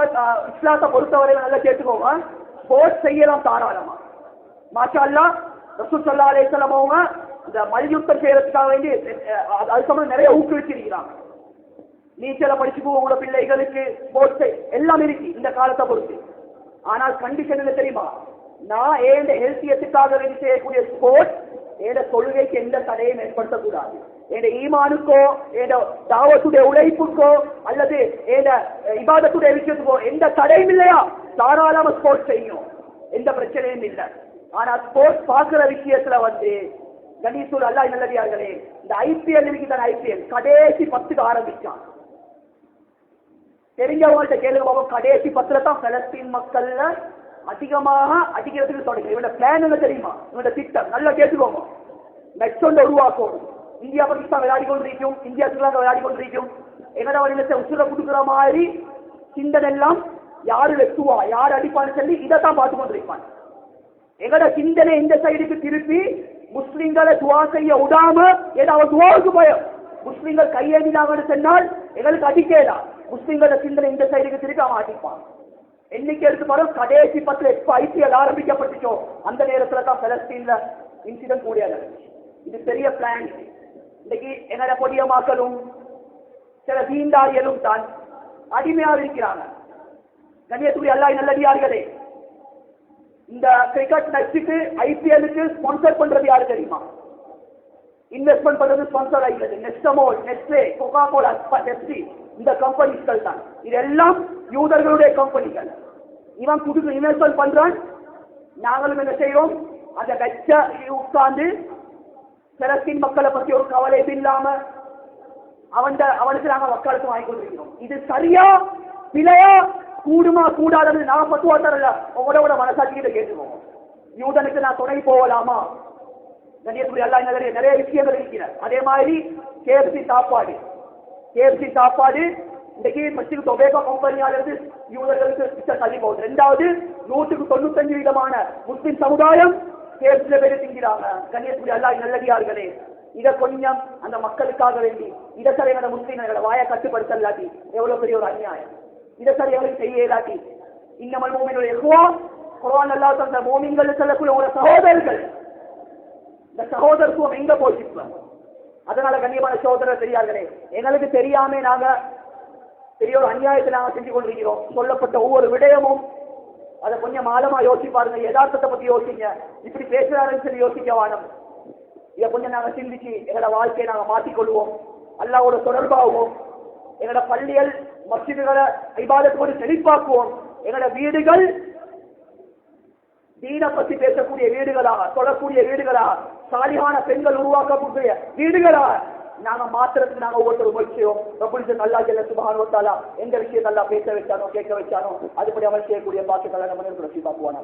இஸ்லாத்தை பொறுத்தவரை நல்லா கேட்டுக்கோங்க. ஸ்போர்ட்ஸ் செய்யலாம் தாராளமா. மாஷா அல்லா ரசூல் சல்லா அலைஹிஸ்ஸலாம் அவங்க இந்த மல்யுத்தம் செய்யறதுக்காக வேண்டி அது சம்பந்தம் நிறைய ஊக்குவிச்சிருக்கிறாங்க. நீச்சலை படிச்சுக்கோ உங்களோட பிள்ளைகளுக்கு ஸ்போர்ட்ஸ் எல்லாம் இருக்கு இந்த காலத்தை பொறுத்து. ஆனால் கண்டிஷன் என்ன தெரியுமா? நான் ஏன் ஹெல்த்தியத்துக்காக வேண்டி செய்யக்கூடிய ஸ்போர்ட்ஸ் ஏட தொழுகைக்கு எந்த தடையும் ஏற்படுத்தக்கூடாது. என் ஈமானுக்கோ என் தாவத்துடைய உழைப்புக்கோ அல்லது என் இபாதத்துடைய விஷயத்துக்கோ எந்த தடையும் இல்லையா? தாராளமா ஸ்போர்ட்ஸ் செய்யும். எந்த பிரச்சனையும் இல்லை. ஆனா ஸ்போர்ட்ஸ் பார்க்கிற விஷயத்துல வந்து கணேசூர் அல்லா நல்லடியார்களே இந்த ஐபிஎல் இருக்குதான் ஐபிஎல் கடைசி பத்துக்கு ஆரம்பிச்சான். தெரிஞ்சவங்கள்ட்ட கேளுங்க பாபா கடைசி பத்துல தான் பலஸ்தீன் மக்கள்ல அதிகமாக அடிக்கிறதுக்கு தொடங்கி இவனோட பிளான் என்ன தெரியுமா? இவனோட திட்டம். நல்லா கேட்டுக்கோங்க. நெக்ஸ்ட் ஒன்று உருவாக்கணும். இந்தியா பாகிஸ்தான் விளையாடி கொண்டிருக்கும் இந்தியா ஸ்ரீலங்கா விளையாடி கொண்டிருக்கும் என்னோட வடிவத்தை உசுர கொடுக்குற மாதிரி சிந்தனை எல்லாம் யாரு வெட்டுவா? யார் அடிப்பான்னு சொல்லி இதை தான் பார்த்து கொண்டிருப்பான். எங்கட சிந்தனை இந்த சைடுக்கு திருப்பி முஸ்லிம்களை துவா செய்ய விடாம ஏதாவது துவாவுக்கு பயம் முஸ்லிம்கள் கையேந்தினாங்கன்னு சொன்னால் எங்களுக்கு அடிக்கேடா. முஸ்லிம்களோட சிந்தனை இந்த சைடுக்கு திருப்பி அவன் அடிப்பான். என்னைக்கு எடுத்து பாரு கடைசி பத்துல எப்ப ஐபிஎல் ஆரம்பிக்கப்பட்டுச்சோ அந்த நேரத்துல தான் பலஸ்தீன்ல இன்சிடென்ட் கூடிய இது பெரிய பிளான் இன்னைக்கு என்னோட பொடிய மக்களும் சில தீண்டாரியலும் தான் அடிமையாக இருக்கிறாங்க. கண்ணியத்துக்குரிய அல்லாஹ் நல்லடியார்களே இந்த கிரிக்கெட் நச்சுக்கு ஐபிஎலுக்கு ஸ்பான்சர் பண்றது யாரு தெரியுமா? இன்வெஸ்ட்மெண்ட் பண்றது ஸ்பான்சர் ஆகிறது நெஸ்டமோல் நெஸ்லே கொக்கா கோலா பெப்சி இந்த கம்பெனிகள் தான். இதெல்லாம் யூதர்களுடைய கம்பெனிகள் இவன் புது இன்வெஸ்ட்மெண்ட் பண்றான் நாங்களும் என்ன செய்வோம் அந்த வெச்ச உட்கார்ந்து பிலஸ்தீன் மக்களை பத்தி ஒரு கவலை இல்லாம அவன் அவனுக்கு நாங்க வக்காலத்து வாங்கி கொண்டிருக்கிறோம் இது சரியா பிழையா கூடுமா கூடாதது நான் பத்துவா தரல. உங்களோட மனசாட்சிக்கிட்ட கேட்டுருவோம். யூதனுக்கு நான் துணை போகலாமா? கண்ணியத்துக்குரிய எல்லா நிறைய நிறைய விஷயங்கள் இருக்கிற அதே மாதிரி கேஎஃப்சி சாப்பாடு. கேஎஃப்சி சாப்பாடு இன்னைக்கு மச்சிக்கு டொபேக்கோ கம்பெனியால இருந்து யூதர்களுக்கு தள்ளி போகுது ரெண்டாவது நூற்றுக்கு தொண்ணூத்தஞ்சு விதமான முஸ்லிம் சமுதாயம் கேஎஃப்சில பேரு திங்கிறாங்க கண்ணியத்துக்குரிய அல்லா நல்லடியார்களே இத கொஞ்சம் அந்த மக்களுக்காக வேண்டி இத சரி எங்களோட முஸ்லீம் எங்களோட வாயை கட்டுப்படுத்தலாட்டி எவ்வளவு பெரிய ஒரு அநியாயம். இத சரி எங்களுக்கு செய்ய இல்லாட்டி இன்னமல் மூமினுடைய எகுவா குரான் அல்லா தந்த மோமின்கள் சொல்லக்கூடிய உங்களோட சகோதரர்கள். இந்த சகோதரத்துவம் எங்க போச்சு அதனால கண்ணியமான சகோதரர் தெரியார்களே எங்களுக்கு தெரியாம நாங்க பெரிய ஒரு அநியாயத்தை நாங்க செஞ்சு கொண்டிருக்கிறோம். சொல்லப்பட்ட ஒவ்வொரு விடயமும் அதை கொஞ்சம் ஆழமா யோசிச்சு பாருங்க. யதார்த்தத்தை பத்தி யோசிங்க. இப்படி பேசுறாருன்னு சொல்லி யோசிக்க வானம். இதை கொஞ்சம் நாங்க சிந்திச்சு எங்களோட வாழ்க்கையை நாங்க மாற்றிக்கொள்வோம். அல்லாவோட தொடர்பாகுவோம் எங்களோட பள்ளிகள் மசிதுகளை ஐபாதத்தோடு செழிப்பாக்குவோம். எங்களோட வீடுகள் தீன பத்தி பேசக்கூடிய வீடுகளா தொடரக்கூடிய வீடுகளா சாலிகான பெண்கள் உருவாக்கக்கூடிய வீடுகளா நாங்க மாத்திரத்துக்கு நாங்க ஒவ்வொருத்தரும் முயற்சியோம் பிரபுலிசன் நல்லா ஜெல்ல சுபகானுவத்தாலா எந்த விஷயம் நல்லா பேச வச்சானோ கேட்க வச்சானோ அதுபடி அவன் செய்யக்கூடிய பாட்டுகளை நம்ம நசீபாக்குவானா